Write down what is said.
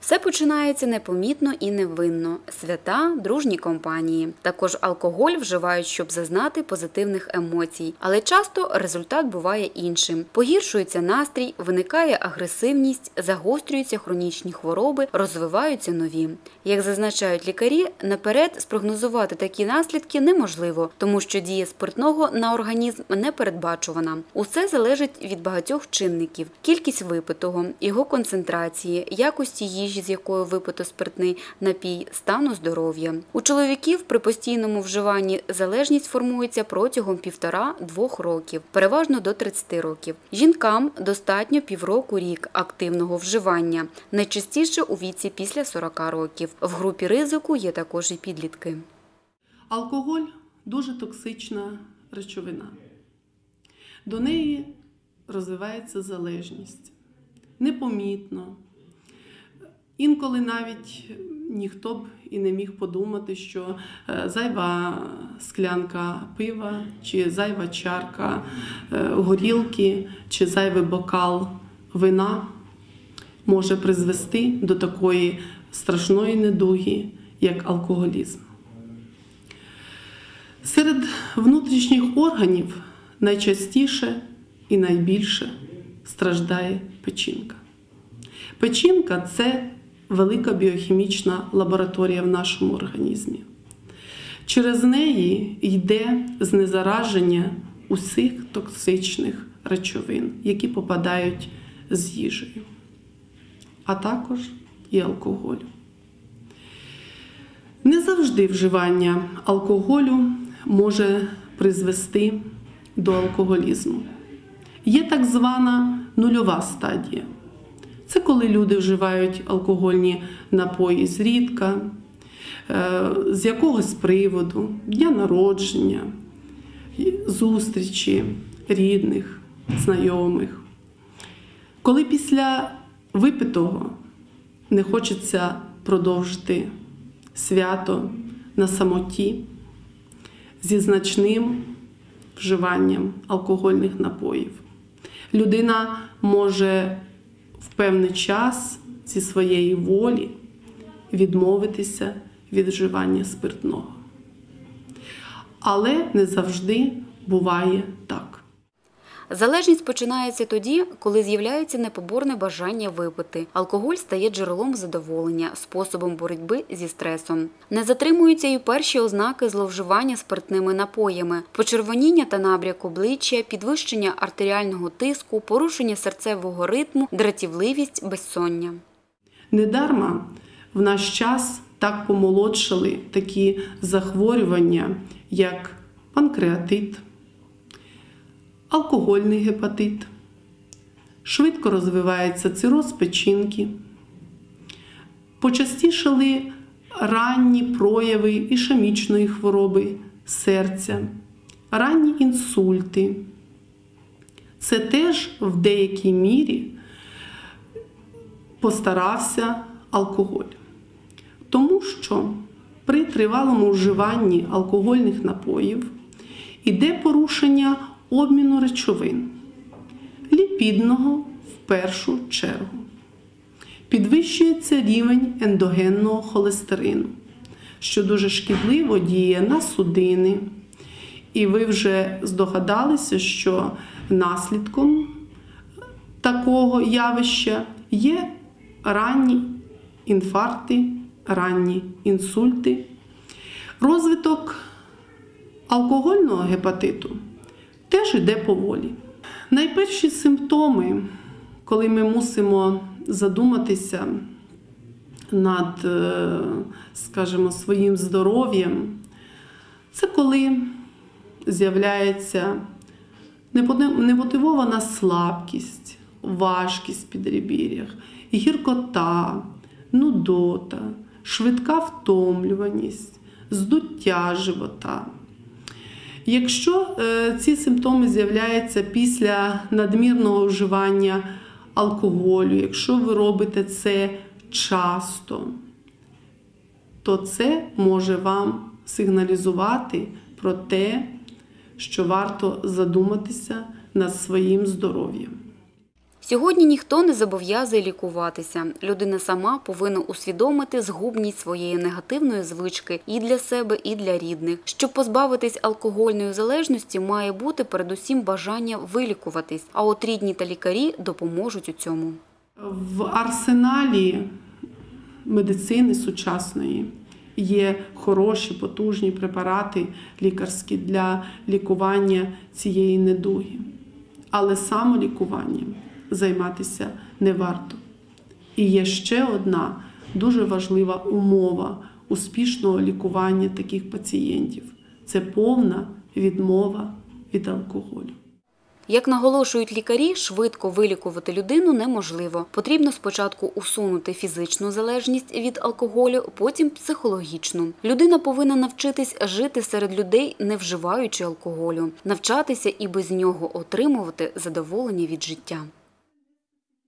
Все починається непомітно і невинно. Свята, дружні компанії. Також алкоголь вживають, щоб зазнати позитивних емоцій, але часто результат буває іншим. Погіршується настрій, виникає агресивність, загострюються хронічні хвороби, розвиваються нові. Як зазначають лікарі, наперед спрогнозувати такі наслідки неможливо, тому що дія спиртного на організм не передбачувана. Усе залежить від багатьох чинників: кількість випитого, його концентрації, якості їжі, з якою випито спиртний напій, стану здоров'я. У чоловіків при постійному вживанні залежність формується протягом півтора-двох років, переважно до 30 років. Жінкам достатньо півроку рік активного вживання, найчастіше у віці після 40 років. В групі ризику є також і підлітки. Алкоголь дуже токсична речовина. До неї розвивається залежність непомітно. Інколи навіть ніхто б і не міг подумати, що е, зайва склянка пива, чи зайва чарка е, горілки, чи зайвий бокал вина може призвести до такої страшної недуги, як алкоголізм. Серед внутрішніх органів найчастіше і найбільше страждає печінка. Печінка це велика біохімічна лабораторія в нашому організмі. Через неї йде знезараження усіх токсичних речовин, які попадають з їжею, а також і алкоголю. Не завжди вживання алкоголю може призвести до алкоголізму. Є так звана нульова стадія. Це коли люди вживають алкогольні напої зрідка, е, з якогось приводу, дня народження, зустрічі рідних, знайомих. Коли після випитого не хочеться продовжити свято на самоті зі значним вживанням алкогольних напоїв. Людина може в певний час зі своєї волі відмовитися від вживання спиртного. Але не завжди буває так. Залежність починається тоді, коли з'являється непоборне бажання випити. Алкоголь стає джерелом задоволення, способом боротьби зі стресом. Не затримуються й перші ознаки зловживання спиртними напоями, почервоніння та набряк обличчя, підвищення артеріального тиску, порушення серцевого ритму, дратівливість, безсоння. Недарма в наш час так помолодшали такі захворювання, як панкреатит алкогольний гепатит, швидко розвивається цироз печінки, почастішали ранні прояви ішемічної хвороби серця, ранні інсульти. Це теж в деякій мірі постарався алкоголь. Тому що при тривалому вживанні алкогольних напоїв іде порушення обміну речовин, ліпідного в першу чергу. Підвищується рівень ендогенного холестерину, що дуже шкідливо діє на судини. І ви вже здогадалися, що наслідком такого явища є ранні інфаркти, ранні інсульти, розвиток алкогольного гепатиту теж йде поволі. Найперші симптоми, коли ми мусимо задуматися над, е, скажімо, своїм здоров'ям, це коли з'являється немотивована слабкість, важкість під ребір'ях, гіркота, нудота, швидка втомлюваність, здуття живота. Якщо е, ці симптоми з'являються після надмірного вживання алкоголю, якщо ви робите це часто, то це може вам сигналізувати про те, що варто задуматися над своїм здоров'ям. Сьогодні ніхто не зобов'язує лікуватися. Людина сама повинна усвідомити згубність своєї негативної звички і для себе, і для рідних. Щоб позбавитись алкогольної залежності, має бути передусім бажання вилікуватись. А от рідні та лікарі допоможуть у цьому. В арсеналі медицини сучасної є хороші, потужні препарати лікарські для лікування цієї недуги. Але самолікуванням займатися не варто. І є ще одна дуже важлива умова успішного лікування таких пацієнтів це повна відмова від алкоголю. Як наголошують лікарі, швидко вилікувати людину неможливо. Потрібно спочатку усунути фізичну залежність від алкоголю, потім психологічну. Людина повинна навчитись жити серед людей, не вживаючи алкоголю, навчатися і без нього отримувати задоволення від життя.